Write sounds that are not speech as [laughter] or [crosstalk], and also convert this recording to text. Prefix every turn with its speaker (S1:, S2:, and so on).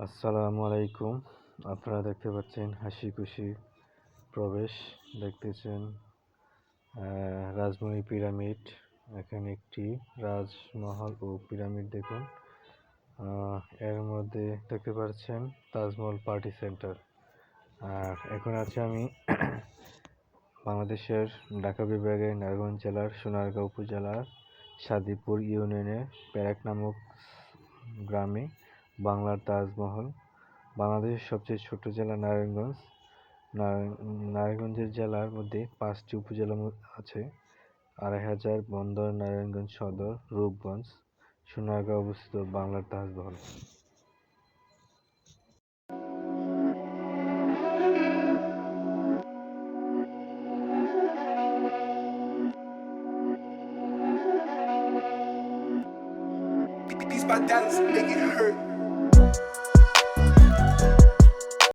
S1: আসসালামু আলাইকুম। আপনারা দেখতে পাচ্ছেন হাসি খুশি প্রবেশ। দেখতেছেন রাজমহল পিরামিড। এখানে একটি রাজমহল ও পিরামিড দেখুন। এর মধ্যে দেখতে পাচ্ছেন তাজমহল পার্টি সেন্টার। আর এখন আছে আমি [clears throat] বাংলাদেশের ঢাকা বিভাগের নারায়ণগঞ্জ জেলার সোনারগাঁও উপজেলার সাদিপুর ইউনিয়নের প্যারাক নামক গ্রামে বাংলার তাজমহল। বাংলাদেশের সবচেয়ে ছোট জেলা নারায়ণগঞ্জ। নারায়ণ- নারায়ণগঞ্জের জেলার মধ্যে পাঁচটি উপজেলা আছে। আড়াই হাজার বন্দর নারায়ণগঞ্জ সদর রূপগঞ্জ সোনারগাঁও অবস্থিত বাংলার Taj Mahal.
S2: Dallas, make it hurt.